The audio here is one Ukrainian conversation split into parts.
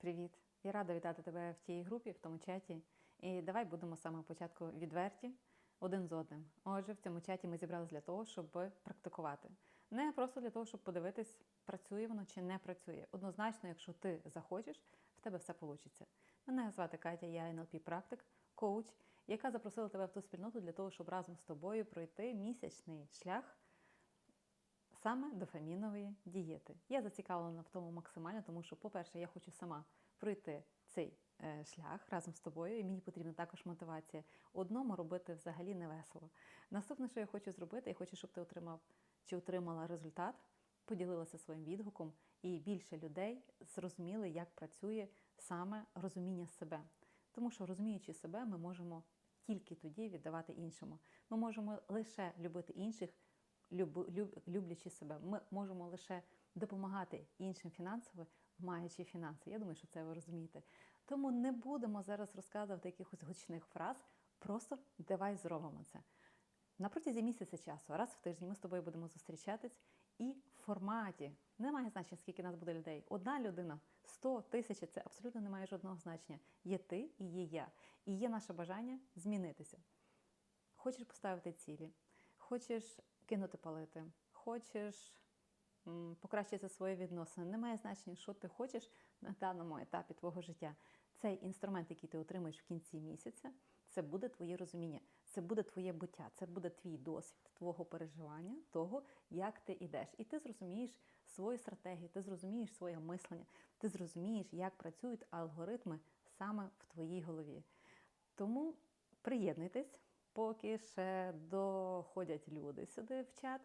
Привіт! Я рада вітати тебе в тій групі, в тому чаті. І давай будемо з самого початку відверті один з одним. Отже, в цьому чаті ми зібралися для того, щоб практикувати. Не просто для того, щоб подивитись, працює воно чи не працює. Однозначно, якщо ти захочеш, в тебе все вийде. Мене звати Катя, я NLP практик, коуч, яка запросила тебе в ту спільноту для того, щоб разом з тобою пройти місячний шлях саме дофамінової дієти. Я зацікавлена в тому максимально, тому що, по-перше, я хочу сама пройти цей е, шлях разом з тобою, і мені потрібна також мотивація. Одному робити взагалі не весело. Наступне, що я хочу зробити, я хочу, щоб ти отримав чи отримала результат, поділилася своїм відгуком, і більше людей зрозуміли, як працює саме розуміння себе. Тому що розуміючи себе, ми можемо тільки тоді віддавати іншому. Ми можемо лише любити інших, люблячи себе. Ми можемо лише допомагати іншим фінансово, маючи фінанси. Я думаю, що це ви розумієте. Тому не будемо зараз розказувати якихось гучних фраз. Просто давай зробимо це. На протязі місяця часу, раз в тиждень, ми з тобою будемо зустрічатись і в форматі немає значення, скільки нас буде людей. Одна людина, 100 тисяч це абсолютно не має жодного значення. Є ти і є я. І є наше бажання змінитися. Хочеш поставити цілі, хочеш кинути палити, хочеш покращити свої відносини. Немає значення, що ти хочеш на даному етапі твого життя. Цей інструмент, який ти отримаєш в кінці місяця, це буде твоє розуміння, це буде твоє буття, це буде твій досвід, твого переживання, того, як ти йдеш. І ти зрозумієш свою стратегію, ти зрозумієш своє мислення, ти зрозумієш, як працюють алгоритми саме в твоїй голові. Тому приєднуйтесь, поки ще доходять люди сюди в чат.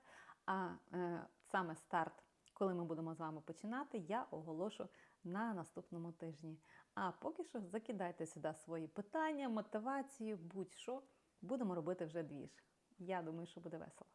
А е, саме старт, коли ми будемо з вами починати, я оголошу на наступному тижні. А поки що закидайте сюди свої питання, мотивацію, будь-що. Будемо робити вже двіж. Я думаю, що буде весело.